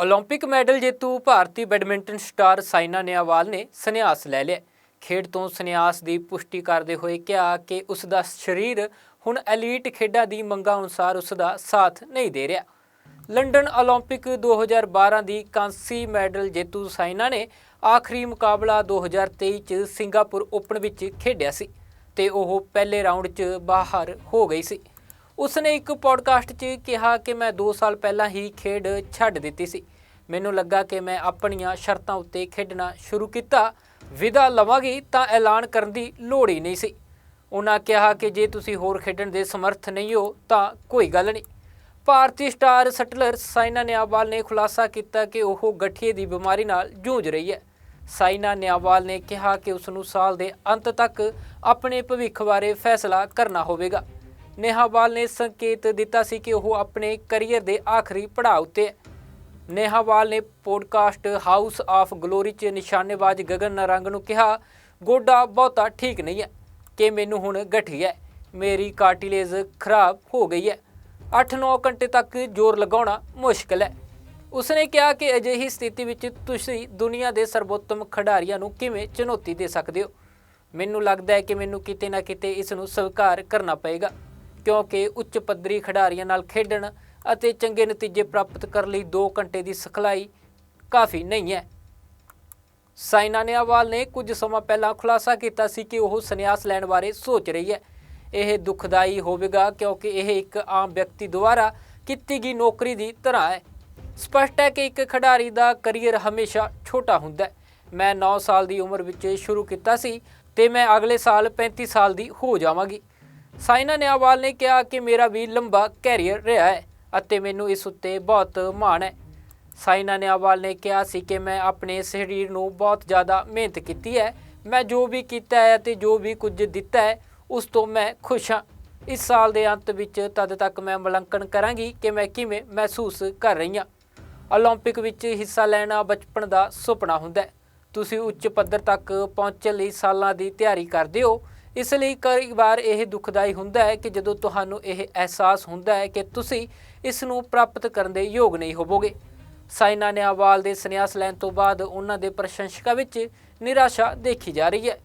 올림픽 medal ਜੇਤੂ ਭਾਰਤੀ badminton star Saina Nehwal ਨੇ ਸੰਨਿਆਸ ਲੈ ਲਿਆ ਖੇਡ ਤੋਂ ਸੰਨਿਆਸ ਦੀ ਪੁਸ਼ਟੀ ਕਰਦੇ ਹੋਏ ਕਿਹਾ ਕਿ ਉਸ ਦਾ ਸਰੀਰ ਹੁਣ ਐਲੀਟ ਖੇਡਾਂ ਦੀ ਮੰਗਾਂ ਅਨੁਸਾਰ ਉਸ ਦਾ ਸਾਥ ਨਹੀਂ ਦੇ ਰਿਹਾ ਲੰਡਨ 올림픽 2012 ਦੀ ਕਾਂਸੀ ਮੈਡਲ ਜੇਤੂ ਸਾਇਨਾ ਨੇ ਆਖਰੀ ਮੁਕਾਬਲਾ 2023 ਚ ਸਿੰਗਾਪੁਰ ਓਪਨ ਵਿੱਚ ਖੇਡਿਆ ਸੀ ਤੇ ਉਹ ਪਹਿਲੇ ਰਾਊਂਡ 'ਚ ਬਾਹਰ ਹੋ ਗਈ ਸੀ ਉਸਨੇ ਇੱਕ ਪੋਡਕਾਸਟ 'ਚ ਕਿਹਾ ਕਿ ਮੈਂ 2 ਸਾਲ ਪਹਿਲਾਂ ਹੀ ਖੇਡ ਛੱਡ ਦਿੱਤੀ ਸੀ। ਮੈਨੂੰ ਲੱਗਾ ਕਿ ਮੈਂ ਆਪਣੀਆਂ ਸ਼ਰਤਾਂ ਉੱਤੇ ਖੇਡਣਾ ਸ਼ੁਰੂ ਕੀਤਾ, ਵਿਦਾ ਲਵਾਂਗੀ ਤਾਂ ਐਲਾਨ ਕਰਨ ਦੀ ਲੋੜ ਹੀ ਨਹੀਂ ਸੀ। ਉਹਨਾਂ ਕਿਹਾ ਕਿ ਜੇ ਤੁਸੀਂ ਹੋਰ ਖੇਡਣ ਦੇ ਸਮਰਥ ਨਹੀਂ ਹੋ ਤਾਂ ਕੋਈ ਗੱਲ ਨਹੀਂ। ਭਾਰਤੀ ਸਟਾਰ ਸਟਲਰ ਸਾਇਨਾ ਨਿਆਵਾਲ ਨੇ ਖੁਲਾਸਾ ਕੀਤਾ ਕਿ ਉਹ ਗਠੀਏ ਦੀ ਬਿਮਾਰੀ ਨਾਲ ਜੂਝ ਰਹੀ ਹੈ। ਸਾਇਨਾ ਨਿਆਵਾਲ ਨੇ ਕਿਹਾ ਕਿ ਉਸ ਨੂੰ ਸਾਲ ਦੇ ਅੰਤ ਤੱਕ ਆਪਣੇ ਭਵਿੱਖ ਬਾਰੇ ਫੈਸਲਾ ਕਰਨਾ ਹੋਵੇਗਾ। ਨੇਹਾਵਾਲ ਨੇ ਸੰਕੇਤ ਦਿੱਤਾ ਸੀ ਕਿ ਉਹ ਆਪਣੇ ਕੈਰੀਅਰ ਦੇ ਆਖਰੀ ਪੜਾਅ ਉੱਤੇ ਹੈ। ਨੇਹਾਵਾਲ ਨੇ ਪੋਡਕਾਸਟ ਹਾਊਸ ਆਫ ਗਲੋਰੀ 'ਚ ਨਿਸ਼ਾਨੇਬਾਜ਼ ਗਗਨ ਨਾਰੰਗ ਨੂੰ ਕਿਹਾ, ਗੋਡਾ ਬਹੁਤਾ ਠੀਕ ਨਹੀਂ ਹੈ। ਕਿ ਮੈਨੂੰ ਹੁਣ ਗਠੀਆ ਹੈ। ਮੇਰੀ ਕਾਰਟਿਲੇਜ ਖਰਾਬ ਹੋ ਗਈ ਹੈ। 8-9 ਘੰਟੇ ਤੱਕ ਜ਼ੋਰ ਲਗਾਉਣਾ ਮੁਸ਼ਕਲ ਹੈ। ਉਸਨੇ ਕਿਹਾ ਕਿ ਅਜਿਹੀ ਸਥਿਤੀ ਵਿੱਚ ਤੁਸੀਂ ਦੁਨੀਆ ਦੇ ਸਰਵੋਤਮ ਖਿਡਾਰੀਆਂ ਨੂੰ ਕਿਵੇਂ ਚੁਣੌਤੀ ਦੇ ਸਕਦੇ ਹੋ? ਮੈਨੂੰ ਲੱਗਦਾ ਹੈ ਕਿ ਮੈਨੂੰ ਕਿਤੇ ਨਾ ਕਿਤੇ ਇਸ ਨੂੰ ਸਵੀਕਾਰ ਕਰਨਾ ਪਏਗਾ। ਕਿਉਂਕਿ ਉੱਚ ਪੱਧਰੀ ਖਿਡਾਰੀਆਂ ਨਾਲ ਖੇਡਣ ਅਤੇ ਚੰਗੇ ਨਤੀਜੇ ਪ੍ਰਾਪਤ ਕਰਨ ਲਈ 2 ਘੰਟੇ ਦੀ ਸਿਖਲਾਈ ਕਾਫੀ ਨਹੀਂ ਹੈ। ਸਾਇਨਾ ਨੇਹਵਾਲ ਨੇ ਕੁਝ ਸਮਾਂ ਪਹਿਲਾਂ ਖੁਲਾਸਾ ਕੀਤਾ ਸੀ ਕਿ ਉਹ ਸੰਨਿਆਸ ਲੈਣ ਬਾਰੇ ਸੋਚ ਰਹੀ ਹੈ। ਇਹ ਦੁਖਦਾਈ ਹੋਵੇਗਾ ਕਿਉਂਕਿ ਇਹ ਇੱਕ ਆਮ ਵਿਅਕਤੀ ਦੁਆਰਾ ਕੀਤੀ ਗਈ ਨੌਕਰੀ ਦੀ ਤਰ੍ਹਾਂ ਹੈ। ਸਪਸ਼ਟ ਹੈ ਕਿ ਇੱਕ ਖਿਡਾਰੀ ਦਾ ਕਰੀਅਰ ਹਮੇਸ਼ਾ ਛੋਟਾ ਹੁੰਦਾ ਹੈ। ਮੈਂ 9 ਸਾਲ ਦੀ ਉਮਰ ਵਿੱਚ ਸ਼ੁਰੂ ਕੀਤਾ ਸੀ ਤੇ ਮੈਂ ਅਗਲੇ ਸਾਲ 35 ਸਾਲ ਦੀ ਹੋ ਜਾਵਾਂਗੀ। ਸਾਇਨਾ ਨੇਹਵਾਲ ਨੇ ਕਿਹਾ ਕਿ ਮੇਰਾ ਵੀ ਲੰਬਾ ਕੈਰੀਅਰ ਰਿਹਾ ਹੈ ਅਤੇ ਮੈਨੂੰ ਇਸ ਉੱਤੇ ਬਹੁਤ ਮਾਣ ਹੈ ਸਾਇਨਾ ਨੇਹਵਾਲ ਨੇ ਕਿਹਾ ਸੀ ਕਿ ਮੈਂ ਆਪਣੇ ਸਰੀਰ ਨੂੰ ਬਹੁਤ ਜ਼ਿਆਦਾ ਮਿਹਨਤ ਕੀਤੀ ਹੈ ਮੈਂ ਜੋ ਵੀ ਕੀਤਾ ਹੈ ਅਤੇ ਜੋ ਵੀ ਕੁਝ ਦਿੱਤਾ ਹੈ ਉਸ ਤੋਂ ਮੈਂ ਖੁਸ਼ ਹਾਂ ਇਸ ਸਾਲ ਦੇ ਅੰਤ ਵਿੱਚ ਤਦ ਤੱਕ ਮੈਂ ਮੁਲਾਂਕਣ ਕਰਾਂਗੀ ਕਿ ਮੈਂ ਕਿਵੇਂ ਮਹਿਸੂਸ ਕਰ ਰਹੀ ਹਾਂ 올림픽 ਵਿੱਚ ਹਿੱਸਾ ਲੈਣਾ ਬਚਪਨ ਦਾ ਸੁਪਨਾ ਹੁੰਦਾ ਹੈ ਤੁਸੀਂ ਉੱਚ ਪੱਧਰ ਤੱਕ ਪਹੁੰਚਣ ਲਈ ਸਾਲਾਂ ਦੀ ਤਿਆਰੀ ਕਰਦੇ ਹੋ ਇਸ ਲਈ ਕਈ ਵਾਰ ਇਹ ਦੁਖਦਾਈ ਹੁੰਦਾ ਹੈ ਕਿ ਜਦੋਂ ਤੁਹਾਨੂੰ ਇਹ ਅਹਿਸਾਸ ਹੁੰਦਾ ਹੈ ਕਿ ਤੁਸੀਂ ਇਸ ਨੂੰ ਪ੍ਰਾਪਤ ਕਰਨ ਦੇ ਯੋਗ ਨਹੀਂ ਹੋਵੋਗੇ। ਸਾਇਨਾ ਨੇਹਵਾਲ ਦੇ ਸੰਨਿਆਸ ਲੈਣ ਤੋਂ ਬਾਅਦ ਉਹਨਾਂ ਦੇ ਪ੍ਰਸ਼ੰਸਕਾਂ ਵਿੱਚ ਨਿਰਾਸ਼ਾ ਦੇਖੀ ਜਾ ਰਹੀ ਹੈ।